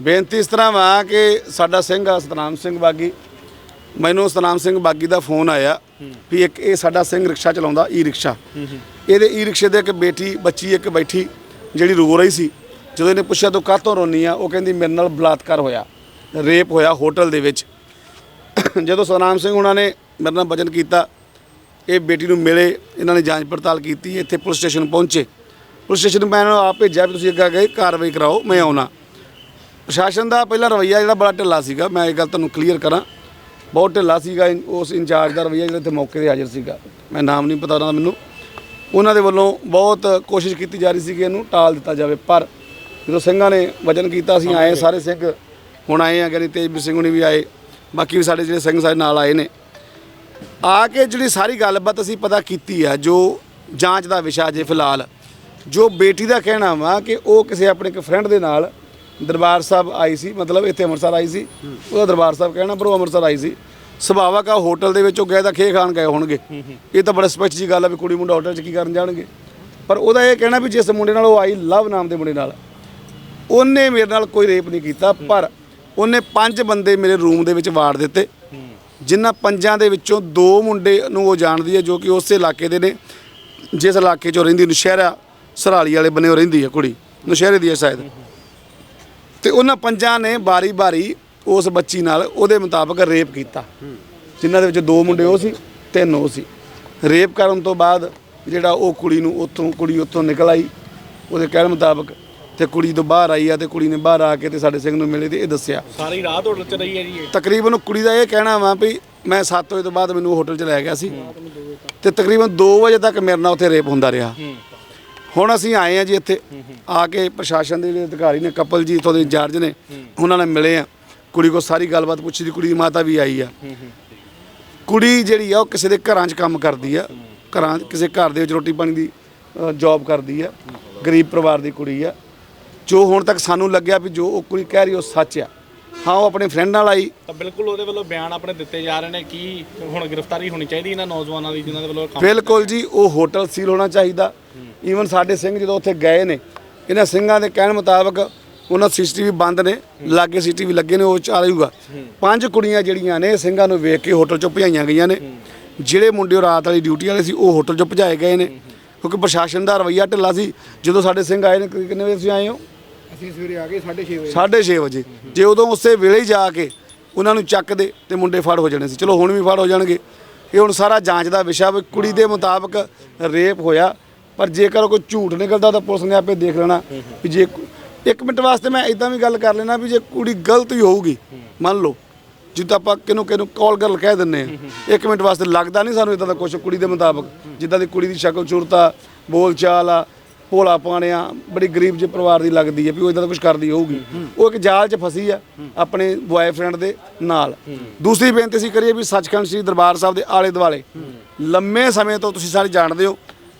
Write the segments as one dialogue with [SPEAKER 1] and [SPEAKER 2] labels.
[SPEAKER 1] ਬੇਨਤੀ ਇਸ ਤਰ੍ਹਾਂ ਵਾ ਕਿ ਸਾਡਾ ਸਿੰਘ ਆ, ਸਤਨਾਮ ਸਿੰਘ ਬਾਗੀ। ਮੈਨੂੰ ਸਤਨਾਮ ਸਿੰਘ ਬਾਗੀ ਦਾ ਫੋਨ ਆਇਆ ਵੀ ਇੱਕ ਇਹ ਸਾਡਾ ਸਿੰਘ ਰਿਕਸ਼ਾ ਚਲਾਉਂਦਾ ਈ ਰਿਕਸ਼ਾ ਇਹਦੇ ਈ ਰਿਕਸ਼ੇ ਦੇ ਇੱਕ ਬੇਟੀ, ਬੱਚੀ ਇੱਕ ਬੈਠੀ, ਜਿਹੜੀ ਰੋ ਰਹੀ ਸੀ। ਜਦੋਂ ਇਹਨੇ ਪੁੱਛਿਆ, ਤੂੰ ਕਾਹਤੋਂ ਰੋਨੀ ਆ? ਉਹ ਕਹਿੰਦੀ, ਮੇਰੇ ਨਾਲ ਬਲਾਤਕਾਰ ਹੋਇਆ। ਰੇਪ ਹੋਇਆ ਹੋਟਲ ਦੇ ਵਿੱਚ। ਜਦੋਂ ਸਤਨਾਮ ਸਿੰਘ ਉਹਨਾਂ ਨੇ ਮੇਰੇ ਨਾਲ ਵਚਨ ਕੀਤਾ, ਇਹ ਬੇਟੀ ਨੂੰ ਮਿਲੇ, ਇਹਨਾਂ ਨੇ ਜਾਂਚ ਪੜਤਾਲ ਕੀਤੀ, ਇੱਥੇ ਪੁਲਿਸ ਸਟੇਸ਼ਨ ਪਹੁੰਚੇ। ਪੁਲਿਸ ਸਟੇਸ਼ਨ ਮੈਂ ਇਹਨਾਂ ਨੂੰ ਆਪ ਭੇਜਿਆ ਵੀ ਤੁਸੀਂ ਅੱਗੇ ਗਏ ਕਾਰਵਾਈ ਕਰਾਓ, ਮੈਂ ਆਉਣਾ। ਪ੍ਰਸ਼ਾਸਨ ਦਾ ਪਹਿਲਾ ਰਵੱਈਆ ਜਿਹੜਾ ਬੜਾ ਢਿੱਲਾ ਸੀਗਾ, ਮੈਂ ਇਹ ਗੱਲ ਤੁਹਾਨੂੰ ਕਲੀਅਰ ਕਰਾਂ। ਬਹੁਤ ਢਿੱਲਾ ਸੀਗਾ ਇਨ- ਉਸ ਇੰਚਾਰਜ ਦਾ ਰਵੱਈਆ ਜਿਹੜਾ ਇੱਥੇ ਮੌਕੇ ਤੇ ਹਾਜ਼ਰ ਸੀਗਾ। ਮੈਂ ਨਾਮ ਨਹੀਂ ਪਤਾ ਉਹਨਾਂ ਦਾ ਮੈਨੂੰ। ਉਹਨਾਂ ਦੇ ਵੱਲੋਂ ਬਹੁਤ ਕੋਸ਼ਿਸ਼ ਕੀਤੀ ਜਾ ਰਹੀ ਸੀ ਕਿ ਇਹਨੂੰ ਟਾਲ ਦਿੱਤਾ ਜਾਵੇ, ਪਰ ਜਦੋਂ ਸਿੰਘਾਂ ਨੇ ਵਚਨ ਕੀਤਾ, ਅਸੀਂ ਆਏ ਸਾਰੇ ਸਿੰਘ। ਹੁਣ ਆਏ ਆ ਕਹਿੰਦੇ ਤੇਜਵੀਰ ਸਿੰਘ ਹੁਣੀ ਵੀ ਆਏ। ਬਾਕੀ ਵੀ ਸਾਡੇ ਜਿਹੜੇ ਸਿੰਘ ਸਾਡੇ ਨਾਲ ਆਏ ਨੇ। ਆ ਕੇ ਜਿਹੜੀ ਸਾਰੀ ਗੱਲਬਾਤ ਅਸੀਂ ਪਤਾ ਕੀਤੀ ਆ, ਜੋ ਜਾਂਚ ਦਾ ਵਿਸ਼ਾ ਜੇ ਫਿਲਹਾਲ, ਜੋ ਬੇਟੀ ਦਾ ਕਹਿਣਾ ਵਾ ਕਿ ਉਹ ਕਿਸੇ ਆਪਣੇ ਇੱਕ ਫਰੈਂਡ ਦੇ ਨਾਲ ਦਰਬਾਰ ਸਾਹਿਬ ਆਈ ਸੀ, ਮਤਲਬ ਇੱਥੇ ਅੰਮ੍ਰਿਤਸਰ ਆਈ ਸੀ। ਉਹਦਾ ਦਰਬਾਰ ਸਾਹਿਬ ਕਹਿਣਾ ਪਰ ਉਹ ਅੰਮ੍ਰਿਤਸਰ ਆਈ ਸੀ। ਸੁਭਾਵਕ ਆ ਹੋਟਲ ਦੇ ਵਿੱਚ ਉਹ ਗਏ ਤਾਂ ਖੇ ਖਾਣ ਗਏ ਹੋਣਗੇ। ਇਹ ਤਾਂ ਬੜਾ ਸਪਸ਼ਟ ਜੀ ਗੱਲ ਆ ਵੀ ਕੁੜੀ ਮੁੰਡਾ ਹੋਟਲ 'ਚ ਕੀ ਕਰਨ ਜਾਣਗੇ। ਪਰ ਉਹਦਾ ਇਹ ਕਹਿਣਾ ਵੀ ਜਿਸ ਮੁੰਡੇ ਨਾਲ ਉਹ ਆਈ, ਲਵ ਨਾਮ ਦੇ ਮੁੰਡੇ ਨਾਲ, ਉਹਨੇ ਮੇਰੇ ਨਾਲ ਕੋਈ ਰੇਪ ਨਹੀਂ ਕੀਤਾ, ਪਰ ਉਹਨੇ ਪੰਜ ਬੰਦੇ ਮੇਰੇ ਰੂਮ ਦੇ ਵਿੱਚ ਵਾੜ ਦਿੱਤੇ। ਜਿਨ੍ਹਾਂ ਪੰਜਾਂ ਦੇ ਵਿੱਚੋਂ ਦੋ ਮੁੰਡੇ ਨੂੰ ਉਹ ਜਾਣਦੀ ਹੈ ਜੋ ਕਿ ਉਸੇ ਇਲਾਕੇ ਦੇ ਨੇ, ਜਿਸ ਇਲਾਕੇ 'ਚੋਂ ਰਹਿੰਦੀ ਨਸ਼ਹਿਰਾ ਸਰਾਲੀ ਵਾਲੇ ਬੰਨੇ ਰਹਿੰਦੀ ਹੈ ਕੁੜੀ, ਨਸ਼ਹਿਰੇ ਦੀ ਹੈ ਸ਼ਾਇਦ। ਤੇ ਉਹਨਾਂ ਪੰਜਾਂ ਨੇ ਬਾਰੀ-ਬਾਰੀ ਉਸ ਬੱਚੀ ਨਾਲ ਉਹਦੇ ਮੁਤਾਬਕ ਰੇਪ ਕੀਤਾ। ਜਿਨ੍ਹਾਂ ਦੇ ਵਿੱਚ ਦੋ ਮੁੰਡੇ ਉਹ ਸੀ ਤਿੰਨ ਉਹ ਸੀ। ਰੇਪ ਕਰਨ ਤੋਂ ਬਾਅਦ ਜਿਹੜਾ ਉਹ ਕੁੜੀ ਨੂੰ ਉੱਥੋਂ ਕੁੜੀ ਉੱਥੋਂ ਨਿਕਲ ਆਈ। ਉਹਦੇ ਕਹਿਣ ਮੁਤਾਬਕ ਤੇ ਕੁੜੀ ਤੋਂ ਬਾਹਰ ਆਈ ਆ ਤੇ ਕੁੜੀ ਨੇ ਬਾਹਰ ਆ ਕੇ ਤੇ ਸਾਡੇ ਸਿੰਘ ਨੂੰ ਮਿਲੇ ਤੇ ਇਹ ਦੱਸਿਆ।
[SPEAKER 2] ਸਾਰੀ ਰਾਤ ਹੋਟਲ ਚ ਰਹੀ ਹੈ ਜੀ ਇਹ?
[SPEAKER 1] ਤਕਰੀਬਨ ਉਹ ਕੁੜੀ ਦਾ ਇਹ ਕਹਿਣਾ ਵਾ ਵੀ ਮੈਂ 7 ਵਜੇ ਤੋਂ ਬਾਅਦ ਮੈਨੂੰ ਹੋਟਲ 'ਚ ਲੈ ਗਿਆ ਸੀ। ਤੇ ਤਕਰੀਬਨ 2 ਵਜੇ ਤੱਕ ਮੇਰੇ ਨਾਲ ਉੱਥੇ ਰੇਪ ਹੁੰਦਾ ਰਿਹਾ। ਹੁਣ ਅਸੀਂ ਆਏ ਆ ਜੀ ਇੱਥੇ। ਆ ਕੇ ਪ੍ਰਸ਼ਾਸਨ ਦੇ ਜਿਹੜੇ ਅਧਿਕਾਰੀ ਨੇ ਕਪਲ ਜੀ ਇੱਥੋਂ ਦੇ ਇੰਚਾਰਜ ਨੇ ਉਹਨਾਂ ਨਾਲ ਮਿਲੇ ਆ। ਕੁੜੀ ਕੋ ਸਾਰੀ ਗੱਲਬਾਤ ਪੁੱਛੀ ਦੀ ਕੁੜੀ ਦੀ ਮਾਤਾ ਵੀ ਆਈ ਆ। ਕੁੜੀ ਜਿਹੜੀ ਆ ਉਹ ਕਿਸੇ ਦੇ ਘਰਾਂ 'ਚ ਕੰਮ ਕਰਦੀ ਆ। ਘਰਾਂ ਕਿਸੇ ਘਰ ਦੇ ਵਿੱਚ ਰੋਟੀ ਪਾਣੀ ਦੀ ਜੌਬ ਕਰਦੀ ਆ। ਗਰੀਬ ਪਰਿਵਾਰ ਦੀ ਕੁੜੀ ਆ। ਜੋ ਹੁਣ ਤੱਕ ਸਾਨੂੰ ਲੱਗਿਆ ਵੀ ਜੋ ਉਹ ਕੁੜੀ ਕਹਿ ਰਹੀ ਉਹ ਸੱਚ ਆ। ਹਾਂ ਉਹ ਆਪਣੇ ਫਰੈਂਡ ਨਾਲ ਆਈ।
[SPEAKER 2] ਤਾਂ ਬਿਲਕੁਲ ਉਹਦੇ ਵੱਲੋਂ ਬਿਆਨ ਆਪਣੇ ਦਿੱਤੇ ਜਾ ਰਹੇ ਨੇ ਕੀ ਹੁਣ ਗ੍ਰਿਫਤਾਰੀ ਹੋਣੀ ਚਾਹੀਦੀ ਇਹਨਾਂ ਨੌਜਵਾਨਾਂ ਦੀ ਜਿਨ੍ਹਾਂ ਦੇ ਵੱਲੋਂ
[SPEAKER 1] ਬਿਲਕੁਲ ਜੀ ਉਹ ਹੋਟਲ ਸੀਲ ਹੋਣਾ ਚਾਹੀਦਾ। ਈਵਨ ਸਾਡੇ ਸਿੰਘ ਜਦੋਂ ਉੱਥੇ ਗਏ ਨੇ ਇਹਨਾਂ ਸਿੰਘਾਂ ਦੇ ਕਹਿਣ ਮੁਤਾਬਕ ਉਹਨਾਂ ਸੀਸੀਟੀਵੀ ਬੰਦ ਨੇ ਲਾਗੇ ਸੀਸੀਟੀਵੀ ਲੱਗੇ ਨੇ ਉਹ ਚਾਲੂਗਾ ਪੰਜ ਕੁੜੀਆਂ ਜਿਹੜੀਆਂ ਨੇ ਸਿੰਘਾਂ ਨੂੰ ਵੇਖ ਕੇ ਹੋਟਲ ਚੋਂ ਭਜਾਈਆਂ ਗਈਆਂ ਨੇ। ਜਿਹੜੇ ਮੁੰਡੇ ਰਾਤ ਵਾਲੀ ਡਿਊਟੀ ਵਾਲੇ ਸੀ ਉਹ ਹੋਟਲ ਚੋਂ ਭਜਾਏ ਗਏ ਨੇ। ਕਿਉਂਕਿ ਪ੍ਰਸ਼ਾਸਨ ਦਾ ਰਵੱਈਆ ਢਿੱਲਾ ਸੀ। ਜਦੋਂ ਸਾਡੇ ਸਿੰਘ ਆਏ ਨੇ ਕਿੰਨੇ ਵਜੇ ਤੁਸੀਂ ਆਏ ਹੋ?
[SPEAKER 3] ਅਸੀਂ ਸਵੇਰੇ ਆ ਗਏ 6:30 ਵਜੇ।
[SPEAKER 1] 6:30 ਵਜੇ। ਜੇ ਉਦੋਂ ਉਸੇ ਵੇਲੇ ਹੀ ਜਾ ਕੇ ਉਹਨਾਂ ਨੂੰ ਚੱਕਦੇ ਤੇ ਮੁੰਡੇ ਫੜ ਹੋ ਜਾਣੇ ਸੀ। ਚਲੋ ਹੁਣ ਵੀ ਫੜ ਹੋ ਜਾਣਗੇ। ਇਹ ਹੁਣ ਸਾਰਾ ਜਾਂਚ ਦਾ ਵਿਸ਼ਾ ਵੀ ਕੁੜੀ ਦੇ ਮੁਤਾਬਕ ਰੇਪ ਹੋਇਆ। ਪਰ ਜੇਕਰ ਕੋਈ ਝੂਠ ਨਿਕਲਦਾ ਤਾਂ ਪੁਲਿਸ ਨੇ ਆਪੇ ਦੇਖ ਲੈਣਾ ਵੀ ਜੇ ਇੱਕ ਮਿੰਟ ਵਾਸਤੇ ਮੈਂ ਇਦਾਂ ਵੀ ਗੱਲ ਕਰ ਲੈਣਾ ਵੀ ਜੇ ਕੁੜੀ ਗਲਤ ਹੀ ਹੋਊਗੀ ਮੰਨ ਲਓ ਜਿੱਦਾਂ ਆਪਾਂ ਕਿਨੂੰ ਕਿਨੂੰ ਕਾਲ ਗਰਲ ਕਹਿ ਦਿੰਨੇ ਆ ਇੱਕ ਮਿੰਟ ਵਾਸਤੇ ਲੱਗਦਾ ਨਹੀਂ ਸਾਨੂੰ ਇਦਾਂ ਦਾ ਕੁਝ ਕੁੜੀ ਦੇ ਮੁਤਾਬਕ ਜਿੱਦਾਂ ਦੀ ਕੁੜੀ ਦੀ ਸ਼ਕਲ ਸੂਰਤ ਆ ਬੋਲ ਚਾਲ ਆ ਭੋਲਾ ਪਾਣਿਆ ਬੜੀ ਗਰੀਬ ਜਿਹੇ ਪਰਿਵਾਰ ਦੀ ਲੱਗਦੀ ਹੈ ਵੀ ਉਹ ਇਦਾਂ ਦਾ ਕੁਝ ਕਰਦੀ ਹੋਊਗੀ। ਉਹ ਇੱਕ ਜਾਲ 'ਚ ਫਸੀ ਆ ਆਪਣੇ ਬੁਆਏਫ੍ਰੈਂਡ ਦੇ ਨਾਲ। ਦੂਸਰੀ ਬੇਨਤੀ ਸੀ ਕਰੀਏ ਵੀ ਸੱਚਖੰਡ ਸ੍ਰੀ ਦਰਬਾਰ ਸਾਹਿਬ ਦੇ ਆਲੇ ਦੁਆਲੇ ਲੰਮੇ ਸਮੇਂ ਤੋਂ ਤੁਸੀਂ ਸਾਰੇ ਜਾਣਦੇ ਹੋ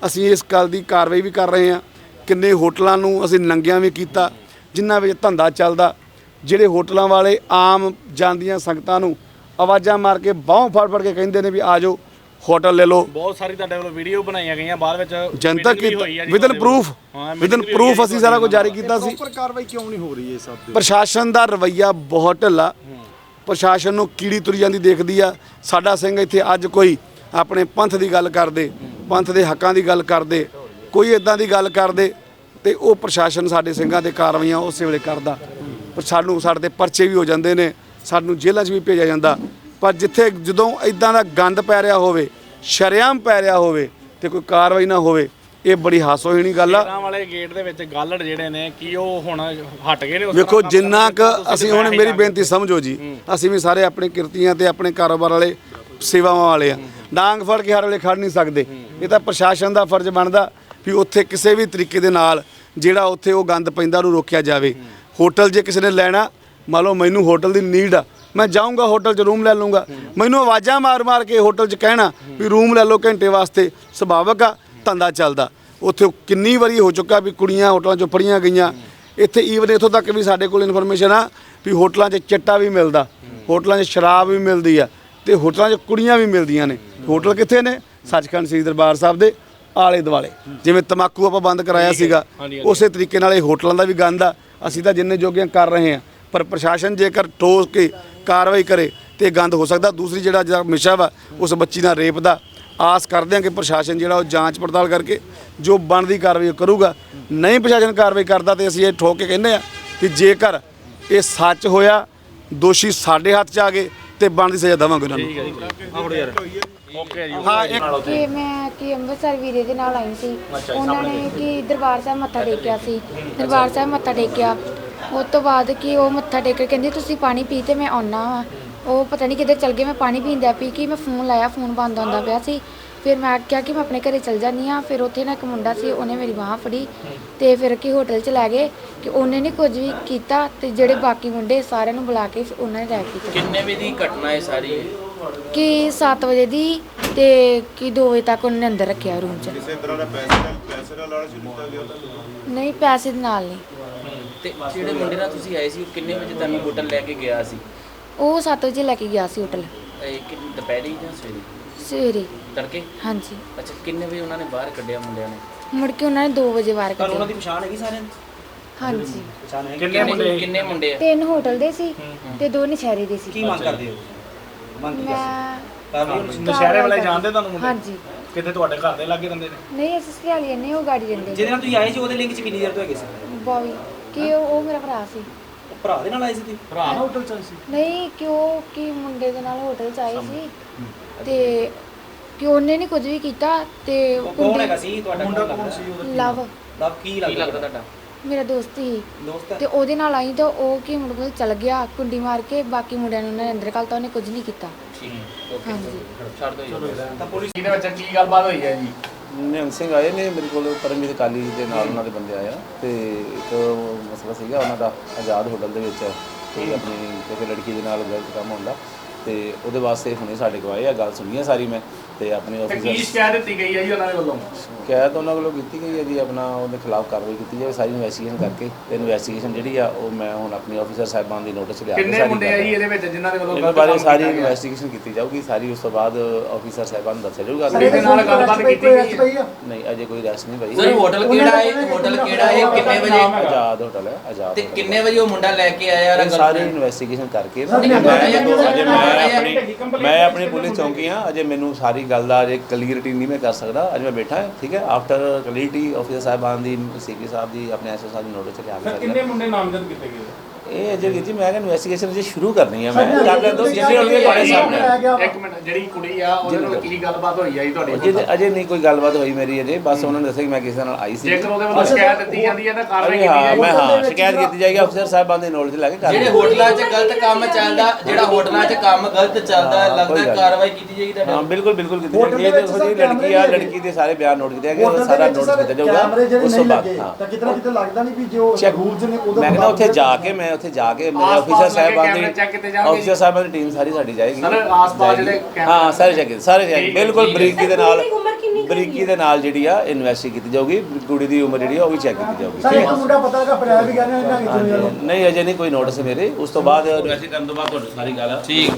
[SPEAKER 1] ਅਸੀਂ ਇਸ ਗੱਲ ਦੀ ਕਾਰਵਾਈ ਵੀ ਕਰ ਰਹੇ ਹਾਂ। ਕਿੰਨੇ ਹੋਟਲਾਂ ਨੂੰ ਅਸੀਂ ਨੰਗਿਆਂ ਵੀ ਕੀਤਾ ਜਿਨ੍ਹਾਂ ਵਿੱਚ ਧੰਦਾ ਚੱਲਦਾ। ਜਿਹੜੇ ਹੋਟਲਾਂ ਵਾਲੇ ਆਮ ਜਾਂਦੀਆਂ ਸੰਗਤਾਂ ਨੂੰ ਆਵਾਜ਼ਾਂ ਮਾਰ ਕੇ ਬਾਹੋਂ ਫੜ ਫੜ ਕੇ ਕਹਿੰਦੇ ਨੇ ਵੀ ਆ ਜਾਓ ਹੋਟਲ ਲੈ ਲਓ।
[SPEAKER 2] ਬਹੁਤ ਸਾਰੀ ਤੁਹਾਡੇ ਵੱਲੋਂ ਵੀਡੀਓ ਬਣਾਈਆਂ ਗਈਆਂ ਬਾਅਦ ਵਿੱਚ
[SPEAKER 1] ਜਨਤਕ
[SPEAKER 2] meeting ਵੀ ਹੋਈ ਆ ਜੀ
[SPEAKER 1] ਵਿਦਨ ਪ੍ਰੂਫ ਵਿਦਨ ਪ੍ਰੂਫ ਅਸੀਂ ਸਾਰਾ ਕੁਝ ਜਾਰੀ ਕੀਤਾ ਸੀ।
[SPEAKER 3] ਪ੍ਰੋਪਰ ਕਾਰਵਾਈ ਕਿਉਂ ਨਹੀਂ ਹੋ ਰਹੀ ਇਹ ਸਭ ਦੇ
[SPEAKER 1] ਪ੍ਰਸ਼ਾਸਨ ਦਾ ਰਵੱਈਆ ਬਹੁਤ ਢਿੱਲਾ ਪ੍ਰਸ਼ਾਸਨ ਨੂੰ ਕੀੜੀ ਤੁਰ ਜਾਂਦੀ ਦੇਖਦੀ ਆ। ਸਾਡਾ ਸਿੰਘ ਇੱਥੇ ਅੱਜ ਕੋਈ ਆਪਣੇ ਪੰਥ ਦੀ ਗੱਲ ਕਰਦੇ। ਪੰਥ ਦੇ ਹੱਕਾਂ ਦੀ ਗੱਲ ਕਰਦੇ ਕੋਈ ਇਦਾਂ ਦੀ ਗੱਲ ਕਰਦੇ ਤੇ ਉਹ ਪ੍ਰਸ਼ਾਸਨ ਸਾਡੇ ਸਿੰਘਾਂ ਤੇ ਕਾਰਵਾਈਆਂ ਉਸੇ ਵੇਲੇ ਕਰਦਾ। ਪਰ ਸਾਨੂੰ ਸਾਡੇ ਤੇ ਪਰਚੇ ਵੀ ਹੋ ਜਾਂਦੇ ਨੇ ਸਾਨੂੰ ਜੇਲ੍ਹਾਂ 'ਚ ਵੀ ਭੇਜਿਆ ਜਾਂਦਾ। ਪਰ ਜਿੱਥੇ ਜਦੋਂ ਇਦਾਂ ਦਾ ਗੰਦ ਪੈ ਰਿਹਾ ਹੋਵੇ ਸ਼ਰੇਆਮ ਪੈ ਰਿਹਾ ਹੋਵੇ ਤੇ ਕੋਈ ਕਾਰਵਾਈ ਨਾ ਹੋਵੇ ਇਹ ਬੜੀ ਹਾਸੋਹੀਣੀ ਗੱਲ ਆ।
[SPEAKER 2] ਵਾਲੇ ਗੇਟ ਦੇ ਵਿੱਚ ਗਾਲੜ ਜਿਹੜੇ ਨੇ ਕੀ ਉਹ ਹੁਣ ਹਟ ਗਏ ਨੇ
[SPEAKER 1] ਵੇਖੋ ਜਿੰਨਾ? ਕ ਅਸੀਂ ਹੁਣ ਮੇਰੀ ਬੇਨਤੀ ਸਮਝੋ ਜੀ ਅਸੀਂ ਵੀ ਸਾਰੇ ਆਪਣੇ ਕਿਰਤੀਆਂ ਤੇ ਆਪਣੇ ਕਾਰੋਬਾਰ ਵਾਲੇ ਸੇਵਾਵਾਂ ਵਾਲੇ ਆ। ਡਾਂਗ ਫੜ ਕੇ ਹਰ ਵੇਲੇ ਖੜ ਨਹੀਂ ਸਕਦੇ। ਇਹ ਤਾਂ ਪ੍ਰਸ਼ਾਸਨ ਦਾ ਫਰਜ਼ ਬਣਦਾ ਵੀ ਉੱਥੇ ਕਿਸੇ ਵੀ ਤਰੀਕੇ ਦੇ ਨਾਲ ਜਿਹੜਾ ਉੱਥੇ ਉਹ ਗੰਦ ਪੈਂਦਾ ਉਹਨੂੰ ਰੋਕਿਆ ਜਾਵੇ। ਹੋਟਲ ਜੇ ਕਿਸੇ ਨੇ ਲੈਣਾ, ਮੰਨ ਲਓ ਮੈਨੂੰ ਹੋਟਲ ਦੀ ਨੀਡ ਆ, ਮੈਂ ਜਾਊਂਗਾ ਹੋਟਲ 'ਚ, ਰੂਮ ਲੈ ਲੂੰਗਾ ਮੈਨੂੰ ਆਵਾਜ਼ਾਂ ਮਾਰ-ਮਾਰ ਕੇ ਹੋਟਲ 'ਚ ਕਹਿਣਾ ਵੀ ਰੂਮ ਲੈ ਲਓ ਘੰਟੇ ਵਾਸਤੇ, ਸੁਭਾਵਕ ਆ, ਧੰਦਾ ਚੱਲਦਾ। ਉੱਥੇ ਕਿੰਨੀ ਵਾਰੀ ਹੋ ਚੁੱਕਾ ਵੀ ਕੁੜੀਆਂ ਹੋਟਲਾਂ 'ਚੋਂ ਫੜੀਆਂ ਗਈਆਂ। ਇੱਥੇ ਈਵਨ ਇੱਥੋਂ ਤੱਕ ਵੀ ਸਾਡੇ ਕੋਲ ਇਨਫੋਰਮੇਸ਼ਨ ਆ ਵੀ ਹੋਟਲਾਂ 'ਚ ਚਿੱਟਾ ਵੀ ਮਿਲਦਾ, ਹੋਟਲਾਂ 'ਚ ਸ਼ਰਾਬ ਵੀ ਮਿਲਦੀ ਆ ਤੇ ਹੋਟਲਾਂ 'ਚ ਕੁੜੀਆਂ ਵੀ ਮਿਲਦੀਆਂ ਨੇ। ਹੋਟਲ ਕਿੱਥੇ ਨੇ? ਸੱਚਖੰਡ ਸ੍ਰੀ ਦਰਬਾਰ ਸਾਹਿਬ ਦੇ ਆਲੇ ਦੁਆਲੇ। ਜਿਵੇਂ ਤਮਾਕੂ ਆਪਾਂ ਬੰਦ ਕਰਾਇਆ ਸੀਗਾ ਉਸੇ ਤਰੀਕੇ ਨਾਲ ਇਹ ਹੋਟਲਾਂ ਦਾ ਵੀ ਗੰਦ ਆ। ਅਸੀਂ ਤਾਂ ਜਿੰਨੇ ਜੋਗੀਆਂ ਕਰ ਰਹੇ ਆ ਪਰ ਪ੍ਰਸ਼ਾਸਨ ਜੇਕਰ ਠੋਸ ਕੇ ਕਾਰਵਾਈ ਕਰੇ ਤੇ ਗੰਦ ਹੋ ਸਕਦਾ। ਦੂਸਰੀ ਜਿਹੜਾ ਜਿਹੜਾ ਮਿਸ਼ਾ ਵਾ ਉਸ ਬੱਚੀ ਨਾਲ ਰੇਪ ਦਾ ਆਸ ਕਰਦੇ ਹਾਂ ਕਿ ਪ੍ਰਸ਼ਾਸਨ ਜਿਹੜਾ ਉਹ ਜਾਂਚ ਪੜਤਾਲ ਕਰਕੇ ਜੋ ਬਣਦੀ ਕਾਰਵਾਈ ਕਰੂਗਾ। ਨਹੀਂ ਪ੍ਰਸ਼ਾਸਨ ਕਾਰਵਾਈ ਕਰਦਾ ਤੇ ਅਸੀਂ ਇਹ ਠੋਕ ਕੇ ਕਹਿੰਦੇ ਆ ਕਿ ਜੇਕਰ ਇਹ ਸੱਚ ਹੋਇਆ ਦੋਸ਼ੀ ਸਾਡੇ ਹੱਥ 'ਚ ਆ ਗਏ ਤੇ ਬਣਦੀ ਸਜ਼ਾ ਦੇਵਾਂਗੇ ਉਹਨਾਂ ਨੂੰ।
[SPEAKER 2] ਓਕੇ ਜੀ।
[SPEAKER 1] ਹਾਂ ਇੱਕ
[SPEAKER 4] ਕਿ ਮੈਂ ਕਿ ਅੰਮ੍ਰਿਤਸਰ ਵੀਰੇ ਦੇ ਨਾਲ ਆਈ ਸੀ। ਉਹਨਾਂ ਨੇ ਕਿ ਦਰਬਾਰ ਸਾਹਿਬ ਮੱਥਾ ਟੇਕਿਆ ਸੀ। ਦਰਬਾਰ ਸਾਹਿਬ ਮੱਥਾ ਟੇਕਿਆ। ਉਸ ਤੋਂ ਬਾਅਦ ਕਿ ਉਹ ਮੱਥਾ ਟੇਕ ਕੇ ਕਹਿੰਦੀ ਤੁਸੀਂ ਪਾਣੀ ਪੀ ਤੇ ਮੈਂ ਆਉਣਾ ਵਾ। ਉਹ ਪਤਾ ਨਹੀਂ ਕਿੱਧਰ ਚਲ ਗਏ। ਮੈਂ ਪਾਣੀ ਪੀਂਦਾ ਪੀ ਕਿ ਮੈਂ ਫੋਨ ਲਾਇਆ ਫੋਨ ਬੰਦ ਆਉਂਦਾ ਪਿਆ ਸੀ। ਫਿਰ ਮੈਂ ਕਿਹਾ ਕਿ ਮੈਂ ਆਪਣੇ ਘਰੇ ਚਲ ਜਾਨੀ ਆ ਫਿਰ ਉੱਥੇ ਨਾ ਇੱਕ ਮੁੰਡਾ ਸੀ ਉਹਨੇ ਮੇਰੀ ਬਾਹ ਫੜੀ ਤੇ ਫਿਰ ਕਿ ਹੋਟਲ ਚ ਲੈ ਗਏ ਕਿ ਉਹਨੇ ਨਹੀਂ ਕੁਝ ਵੀ ਕੀਤਾ ਤੇ ਜਿਹੜੇ ਬਾਕੀ ਮੁੰਡੇ ਸਾਰਿਆਂ ਨੂੰ ਬੁਲਾ ਕੇ ਉਹਨਾਂ ਨੇ ਰੈਪ ਕੀਤਾ
[SPEAKER 5] ਕਿੰਨੇ ਵਜੇ ਦੀ ਘਟਨਾ ਹੈ ਸਾਰੀ?
[SPEAKER 4] ਕਿ 7 ਵਜੇ ਦੀ ਤੇ ਕਿ 2 ਵਜੇ ਤੱਕ ਉਹਨੇ ਅੰਦਰ ਰੱਖਿਆ ਰੂਮ 'ਚ। ਕਿਸੇ ਤਰ੍ਹਾਂ ਦਾ ਪੈਸੇ ਦਾ ਪੈਸੇ ਦਾ ਲਾਲਚ ਨਹੀਂ ਪੈਸੇ ਦੇ ਨਾਲ ਨਹੀਂ।
[SPEAKER 5] ਤੇ ਜਿਹੜੇ ਮੁੰਡੇ ਨਾਲ ਤੁਸੀਂ ਆਏ ਸੀ ਉਹ ਕਿੰਨੇ ਵਜੇ ਤੁਹਾਨੂੰ ਹੋਟਲ ਲੈ ਕੇ ਗਿਆ ਸੀ?
[SPEAKER 4] ਉਹ 7 ਵਜੇ ਲੈ ਕੇ ਗਿਆ ਸੀ ਹੋਟਲ
[SPEAKER 5] ਇਹ ਕਿ ਦੁਪਹਿਰੇ ਜਾਂ ਸਵੇਰੇ?
[SPEAKER 4] ਸਵੇਰੇ।
[SPEAKER 5] ਤੜਕੇ?
[SPEAKER 4] ਹਾਂਜੀ।
[SPEAKER 5] ਅੱਛਾ ਕਿੰਨੇ ਵਜੇ ਉਹਨਾਂ ਨੇ ਬਾਹਰ ਕੱਢਿਆ ਮੁੰਡਿਆਂ ਨੇ?
[SPEAKER 4] ਮੁੜ ਕੇ ਉਹਨਾਂ ਨੇ 2 ਵਜੇ ਵਾਰ ਕੱਢਿਆ
[SPEAKER 5] ਦੀ ਪਛਾਣ ਹੈਗੀ ਸਾਰਿਆਂ ਦੀ?
[SPEAKER 4] ਹਾਂਜੀ।
[SPEAKER 2] ਕਿੰਨੇ ਮੁੰਡੇ?
[SPEAKER 5] ਕਿੰਨੇ ਮੁੰਡੇ ਆ?
[SPEAKER 4] ਤਿੰਨ ਹੋਟਲ ਦੇ ਸੀ ਤੇ ਦੋ ਨਸ਼ਹਿਰੇ ਦੇ ਸੀ।
[SPEAKER 5] ਕੀ ਮੰਗ ਕਰਦੇ ਹੋ?
[SPEAKER 4] ਮੈਂ
[SPEAKER 2] ਨਸ਼ਹਿਰੇ ਵਾਲੇ ਜਾਣਦੇ ਤੁਹਾਨੂੰ ਮੁੰਡੇ?
[SPEAKER 4] ਹਾਂਜੀ।
[SPEAKER 2] ਕਿੱਥੇ ਤੁਹਾਡੇ ਘਰ ਦੇ ਲਾਗੇ ਰਹਿੰਦੇ ਨੇ?
[SPEAKER 4] ਨਹੀਂ ਅਸੀਂ ਸਿਆਲੀ ਨੇ ਉਹ ਗਾੜੀ ਰਹਿੰਦੇ
[SPEAKER 6] ਜਿਹਦੇ ਨਾਲ ਤੁਸੀਂ ਆਏ ਸੀ ਉਹਦੇ ਲਿੰਕ 'ਚ ਕਿੰਨੀ ਦੇਰ ਤੋਂ ਹੈਗੇ ਸੀ?
[SPEAKER 4] ਬੋਈ ਕਿ ਉਹ ਉਹ ਮੇਰਾ ਭਰਾ ਸੀ।
[SPEAKER 6] ਉਹ ਭਰਾ ਦੇ ਨਾਲ ਆਏ ਸੀ ਤੁਸੀਂ?
[SPEAKER 2] ਭਰਾ ਨਾਲ ਹੋਟਲ ਚ ਸੀ?
[SPEAKER 4] ਨਹੀਂ ਕਿ ਉਹ ਕਿ ਮੁੰਡੇ ਦੇ ਨਾਲ ਹੋਟਲ ਚ ਆਏ ਸੀ। ਤੇ ਕਿ ਉਹਨੇ ਨਹੀਂ ਕੁਝ ਵੀ ਕੀਤਾ ਤੇ
[SPEAKER 6] ਉਹ ਕੌਣ ਹੈਗਾ ਸੀ ਤੁਹਾਡਾ? ਮੁੰਡਾ ਕੌਣ ਸੀ
[SPEAKER 4] ਲਵ।
[SPEAKER 6] ਲਵ ਕੀ
[SPEAKER 5] ਕੀ
[SPEAKER 6] ਲੱਗਦਾ
[SPEAKER 5] ਲੱਗਦਾ ਤੁਹਾਡਾ?
[SPEAKER 4] ਮੇਰਾ ਦੋਸਤ ਹੀ
[SPEAKER 6] ਦੋਸਤ
[SPEAKER 4] ਤੇ ਉਹਦੇ ਨਾਲ ਆਈ ਤਾਂ ਉਹ ਕੀ ਮੁੰਡੇ ਕੋਲ ਚਲ ਗਿਆ ਕੁੰਡੀ ਮਾਰ ਕੇ ਬਾਕੀ ਮੁੰਡਿਆਂ ਨੂੰ ਉਹਨੇ ਅੰਦਰ ਘਲਤਾ ਉਹਨੇ ਕੁਝ ਨਹੀਂ ਕੀਤਾ।
[SPEAKER 5] ਠੀਕ ਓਕੇ
[SPEAKER 4] ਹਾਂਜੀ।
[SPEAKER 5] ਛੱਡ ਦਿਓ ਜੀ।
[SPEAKER 6] ਤਾਂ ਪੁਲਿਸ
[SPEAKER 2] ਇਹਦੇ ਵਿੱਚ ਕੀ ਗੱਲਬਾਤ ਹੋਈ ਹੈ ਜੀ?
[SPEAKER 7] ਨਿਹੰਗ ਸਿੰਘ ਆਏ ਨੇ ਮੇਰੇ ਕੋਲ ਪਰਮਜੀਤ ਕਾਲੀ ਦੇ ਨਾਲ ਉਹਨਾਂ ਦੇ ਬੰਦੇ ਆਏ ਆ। ਤੇ ਇੱਕ ਮਸਲਾ ਸੀਗਾ ਉਹਨਾਂ ਦਾ ਆਜ਼ਾਦ ਹੋਟਲ ਦੇ ਵਿੱਚ ਕੋਈ ਆਪਣੀ ਕਿਸੇ ਲੜਕੀ ਦੇ ਨਾਲ ਗਲਤ ਕੰਮ ਹੁੰਦਾ ਤੇ ਉਹਦੇ ਵਾਸਤੇ ਹੁਣੇ ਸਾਡੇ ਕੋਲ ਆਏ ਆ ਗੱਲ ਸੁਣੀ ਆ ਸਾਰੀ ਮੈਂ ਤੇ ਆਪਣੇ
[SPEAKER 2] ਤੇ ਕੀ
[SPEAKER 7] ਆਫਿਸਰ
[SPEAKER 2] ਸ਼ਿਕਾਇਤ ਦਿੱਤੀ ਗਈ ਹੈ ਜੀ ਉਹਨਾਂ ਦੇ ਵੱਲੋਂ?
[SPEAKER 7] ਸ਼ਿਕਾਇਤ ਉਹਨਾਂ ਵੱਲੋਂ ਕੀਤੀ ਗਈ ਹੈ ਜੀ ਆਪਣਾ ਉਹਦੇ ਖਿਲਾਫ ਕਾਰਵਾਈ ਕੀਤੀ ਜਾਵੇ ਸਾਰੀ ਇਨਵੈਸਟੀਗੇਸ਼ਨ ਕਰਕੇ। ਤੇ ਇਨਵੈਸਟੀਗੇਸ਼ਨ ਜਿਹੜੀ ਆ ਉਹ ਮੈਂ ਹੁਣ ਆਪਣੀ ਆਫਿਸਰ ਸਾਹਿਬਾਨ ਦੀ ਨੋਟਿਸ ਲਿਆ ਕੇ
[SPEAKER 2] ਕਿੰਨੇ
[SPEAKER 7] ਸਾਰੀ
[SPEAKER 2] ਮੁੰਡੇ ਆ ਜੀ ਇਹਦੇ ਵਿੱਚ ਜਿਨ੍ਹਾਂ ਦੇ ਵੱਲੋਂ
[SPEAKER 7] ਇਹਨਾਂ
[SPEAKER 2] ਗਲਤ
[SPEAKER 7] ਬਾਰੇ
[SPEAKER 2] ਕੰਮ
[SPEAKER 7] ਸਾਰੀ
[SPEAKER 2] ਕੀਤਾ ਗਿਆ?
[SPEAKER 7] ਇਨਵੈਸਟੀਗੇਸ਼ਨ ਕੀਤੀ ਜਾਊਗੀ ਸਾਰੀ ਉਸ ਤੋਂ ਬਾਅਦ ਆਫਿਸਰ ਸਾਹਿਬਾਨ ਨੂੰ ਦੱਸਿਆ ਜਾਊਗਾ।
[SPEAKER 2] ਕੁੜੀ ਦੇ ਨਾਲ ਗੱਲਬਾਤ ਕੀਤੀ ਗਈ ਹੈ
[SPEAKER 7] ਨਹੀਂ ਅਜੇ ਕੋਈ ਰੈਸਟ ਨਹੀਂ ਭਾਈ
[SPEAKER 5] ਸਰ ਹੋਟਲ ਕਿਹੜਾ ਹੈ? ਹੋਟਲ ਕਿਹੜਾ ਹੈ? ਕਿੰਨੇ ਵਜੇ?
[SPEAKER 7] ਆਜ਼ਾਦ ਹੋਟਲ ਹੈ ਆਜ਼ਾਦ
[SPEAKER 5] ਤੇ
[SPEAKER 7] ਹੋਟਲ।
[SPEAKER 5] ਕਿੰਨੇ ਵਜੇ ਉਹ ਮੁੰਡਾ ਲੈ ਕੇ ਆਇਆ
[SPEAKER 7] ਇਹ ਸਾਰੀ? ਇਨਵੈਸਟੀਗੇਸ਼ਨ ਕਰਕੇ ਨਾ। ਮੈਂ- ਅਜੇ ਮੈਂ
[SPEAKER 5] ਮੈਂ-
[SPEAKER 7] ਆਪਣੀ ਮੈਂ ਆਪਣੀ ਪੁਲਿਸ ਚੌਂਕੀ ਹਾਂ। ਅਜੇ ਮੈਨੂੰ ਸਾਰੀ ਗੱਲ ਦਾ ਅਜੇ ਕਲੀਅਰਿਟੀ ਨਹੀਂ ਮੈਂ ਕਰ ਸਕਦਾ। ਅਜੇ ਮੈਂ ਬੈਠਾ ਹਾਂ ਠੀਕ ਹੈ? ਆਫਟਰ ਕਲੀਅਰਿਟੀ ਆਫਿਸਰ ਸਾਹਿਬਾਨ ਦੀ ਸੀਪੀ ਸਾਹਿਬ ਦੀ ਆਪਣੇ ਐਸਓ ਸਾਹਿਬ ਦੀ ਨੋਟਿਸ ਤੇ ਲਿਆ ਕੇ ਸਾਰੀ
[SPEAKER 2] ਮੁੰਡੇ ਨਾਮਜ਼ਦ ਕੀਤੇ ਗਏ?
[SPEAKER 7] ਇਹ ਅਜੇ ਜੀ ਮੈਂ ਕਿਹਾ ਇਨਵੈਸਟੀਗੇਸ਼ਨ ਅਜੇ ਸ਼ੁਰੂ ਕਰਨੀ ਹੈ ਮੈਂ। ਕਰ ਲੈ ਦੋ ਜਿੱਥੇ ਹੋਣਗੇ ਤੁਹਾਡੇ ਸਾਹਮਣੇ।
[SPEAKER 2] ਇੱਕ ਮਿੰਟ ਜਿਹੜੀ ਕੁੜੀ ਆ ਉਹਦੇ ਨਾਲ ਕੀ ਗੱਲਬਾਤ ਹੋਈ ਹੈ ਜੀ ਤੁਹਾਡੀ?
[SPEAKER 7] ਅਜੇ ਅਜੇ ਨਹੀਂ ਕੋਈ ਗੱਲਬਾਤ ਹੋਈ ਮੇਰੀ ਅਜੇ ਬਸ ਉਹਨਾਂ ਨੇ ਦੱਸਿਆ ਕਿ ਮੈਂ ਕਿਸੇ ਨਾਲ ਆਈ ਸੀ।
[SPEAKER 2] ਜੇਕਰ ਉਹਦੇ ਵੱਲੋਂ ਸ਼ਿਕਾਇਤ ਦਿੱਤੀ ਜਾਂਦੀ ਹੈ ਤਾਂ ਕਾਰਵਾਈ ਕੀਤੀ
[SPEAKER 7] ਹਾਂ
[SPEAKER 2] ਜਾਏਗੀ
[SPEAKER 7] ਮੈਂ ਹਾਂ ਸ਼ਿਕਾਇਤ ਕੀਤੀ ਜਾਏਗੀ ਅਫਸਰ ਸਾਹਿਬਾਨ ਦੇ ਨੋਟਿਸ ਲੈ ਕੇ ਕਰ
[SPEAKER 5] ਜਿਹੜੇ ਹੋਟਲਾਂ 'ਚ ਗਲਤ ਕੰਮ ਚੱਲਦਾ ਜਿਹੜਾ ਹੋਟਲਾਂ 'ਚ ਕੰਮ ਗਲਤ ਚੱਲਦਾ ਲੱਗਦਾ ਕਾਰਵਾਈ ਕੀਤੀ ਜਾਏਗੀ ਤੁਹਾਡੇ
[SPEAKER 7] ਹਾਂ ਬਿਲਕੁਲ ਬਿਲਕੁਲ ਕੀਤੀ ਜਾਏਗੀ। ਇਹ ਦੇਖੋ ਜੀ ਲੜਕੀ ਆ ਲੜਕੀ ਦੇ ਸਾਰੇ ਬਿਆਨ ਨੋਟ ਕੀਤੇ ਗਏ ਸਾਰਾ ਨੋਟ ਕੀਤਾ ਜਾਊਗਾ ਉਸ ਤੋਂ ਬਾਅਦ।
[SPEAKER 3] ਤਾਂ ਕਿਤਨਾ ਕਿਤੇ ਲੱਗਦਾ ਨਹੀਂ ਵੀ ਜੋ ਰੂਲਸ ਨੇ ਉਹਦਾ
[SPEAKER 7] ਮੈਂ ਕਹਿੰਦਾ ਉੱਥੇ ਜਾ ਕੇ ਮੈਂ ਉੱਥੇ ਜਾ ਕੇ ਮੇਰੇ
[SPEAKER 2] ਆਸ-ਪਾਸ
[SPEAKER 7] ਅਫੀਸਰ ਸਾਹਿਬਾਨ ਦੀ। ਅਫੀਸਰ ਸਾਹਿਬਾਨ ਦੀ ਟੀਮ ਸਾਰੀ ਸਾਡੀ ਜਾਏਗੀ।
[SPEAKER 2] ਸਰ, ਆਸ-ਪਾਸ। ਜਿਹੜੇ
[SPEAKER 7] ਹਾਂ ਸਾਰੇ ਚੈੱਕ ਸਾਰੇ
[SPEAKER 2] ਹੈ,
[SPEAKER 7] ਬਿਲਕੁਲ। ਬਰੀਕੀ ਦੇ ਨਾਲ ਬਰੀਕੀ ਦੇ ਨਾਲ ਜਿਹੜੀ ਆ ਇਨਵੈਸਟੀ ਕੀਤੀ ਜਾਊਗੀ ਕੁੜੀ ਦੀ ਉਮਰ ਜਿਹੜੀ ਆ ਉਹ ਵੀ ਚੈੱਕ ਕੀਤੀ ਜਾਊਗੀ
[SPEAKER 3] ਸਰ ਇੱਕ ਮੁੰਡਾ ਪਤਾ ਲੱਗਾ ਫੜਿਆ ਵੀ ਗਿਆ ਨੇ ਨਾ
[SPEAKER 7] ਨਹੀਂ ਅਜੇ ਨਹੀਂ ਕੋਈ ਨੋਟਿਸ ਮੇਰੇ ਉਸ ਤੋਂ ਬਾਅਦ ਇਨਵੈਸਟੀ ਕਰਨ ਤੋਂ ਬਾਅਦ ਤੁਹਾਨੂੰ ਸਾਰੀ ਗੱਲ ਠੀਕ।